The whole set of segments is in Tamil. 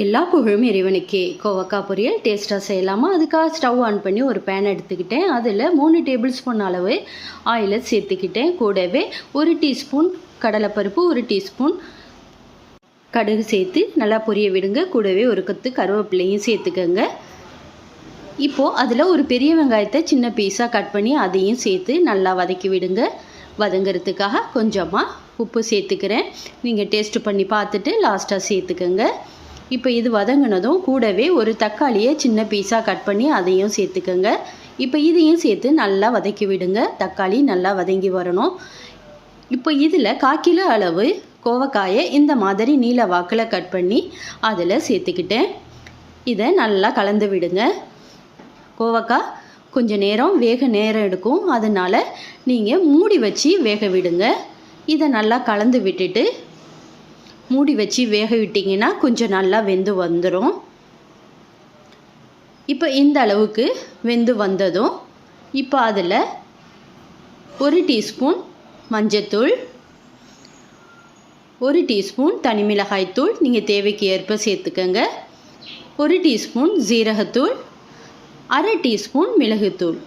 எல்லா புகழும் இறைவனுக்கே. கோவக்காய் பொரியல் டேஸ்ட்டாக செய்யலாமா? அதுக்காக ஸ்டவ் ஆன் பண்ணி ஒரு பேன் எடுத்துக்கிட்டேன். அதில் மூணு டேபிள் ஸ்பூன் அளவு ஆயிலை சேர்த்துக்கிட்டேன். கூடவே ஒரு டீஸ்பூன் கடலைப்பருப்பு ஒரு டீஸ்பூன் கடுகு சேர்த்து நல்லா பொரிய விடுங்க. கூடவே ஒரு கத்து கருவேப்பிலையும் சேர்த்துக்கோங்க. இப்போது அதில் ஒரு பெரிய வெங்காயத்தை சின்ன பீஸாக கட் பண்ணி அதையும் சேர்த்து நல்லா வதக்கி விடுங்க. வதங்கிறதுக்காக கொஞ்சமாக உப்பு சேர்த்துக்கிறேன். நீங்கள் டேஸ்ட் பண்ணி பார்த்துட்டு லாஸ்ட்டாக சேர்த்துக்கோங்க. இப்போ இது வதங்கினதும் கூடவே ஒரு தக்காளியை சின்ன பீஸாக கட் பண்ணி அதையும் சேர்த்துக்கோங்க. இப்போ இதையும் சேர்த்து நல்லா வதக்கி விடுங்க. தக்காளி நல்லா வதங்கி வரணும். இப்போ இதில் கால் கிலோ அளவு கோவக்காயை இந்த மாதிரி நீல வாக்கில் கட் பண்ணி அதில் சேர்த்துக்கிட்டேன். இதை நல்லா கலந்து விடுங்க. கோவக்காய் கொஞ்சம் நேரம் வேக நேரம் எடுக்கும். அதனால் நீங்கள் மூடி வச்சு வேக விடுங்க. இதை நல்லா கலந்து விட்டுட்டு மூடி வச்சு வேக விட்டிங்கன்னா கொஞ்சம் நல்லா வெந்து வந்துடும் இப்போ இந்த அளவுக்கு வெந்து வந்ததும் இப்போ அதில் ஒரு டீஸ்பூன் மஞ்சத்தூள் ஒரு டீஸ்பூன் தனி மிளகாய்த்தூள் நீங்கள் தேவைக்கு ஏற்ப சேர்த்துக்கோங்க. ஒரு டீஸ்பூன் ஜீரகத்தூள் அரை டீஸ்பூன் மிளகுத்தூள்.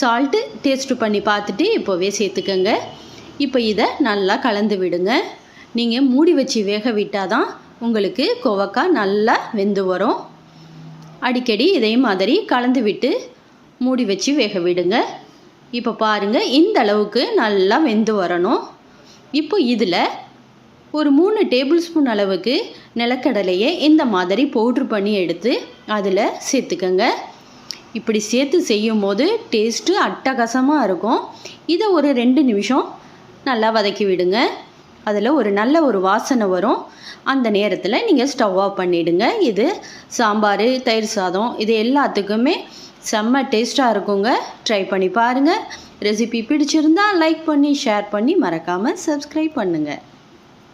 சால்ட்டு டேஸ்ட்டு பண்ணி பார்த்துட்டு இப்போவே சேர்த்துக்கோங்க. இப்போ இதை நல்லா கலந்து விடுங்க. நீங்கள் மூடி வச்சு வேக விட்டால் தான் உங்களுக்கு கோவக்காய் நல்லா வெந்து வரும். அடிக்கடி இதே மாதிரி கலந்து விட்டு மூடி வச்சு வேக விடுங்க. இப்போ பாருங்கள் இந்த அளவுக்கு நல்லா வெந்து வரணும். இப்போ இதில் ஒரு மூணு டேபிள் ஸ்பூன் அளவுக்கு நிலக்கடலையை இந்த மாதிரி பவுட்ரு பண்ணி எடுத்து அதில் சேர்த்துக்கோங்க. இப்படி சேர்த்து செய்யும் போது டேஸ்ட்டு அட்டகாசமாக இருக்கும். இதை ஒரு ரெண்டு நிமிஷம் நல்லா வதக்கி விடுங்க. அதில் ஒரு நல்ல ஒரு வாசனை வரும். அந்த நேரத்தில் நீங்கள் ஸ்டவ் ஆஃப் பண்ணிவிடுங்க இது சாம்பார் தயிர் சாதம் இது எல்லாத்துக்குமே செம்ம டேஸ்ட்டாக இருக்குங்க. ட்ரை பண்ணி பாருங்கள் ரெசிபி பிடிச்சிருந்தா லைக் பண்ணி ஷேர் பண்ணி மறக்காமல் சப்ஸ்கிரைப் பண்ணுங்கள்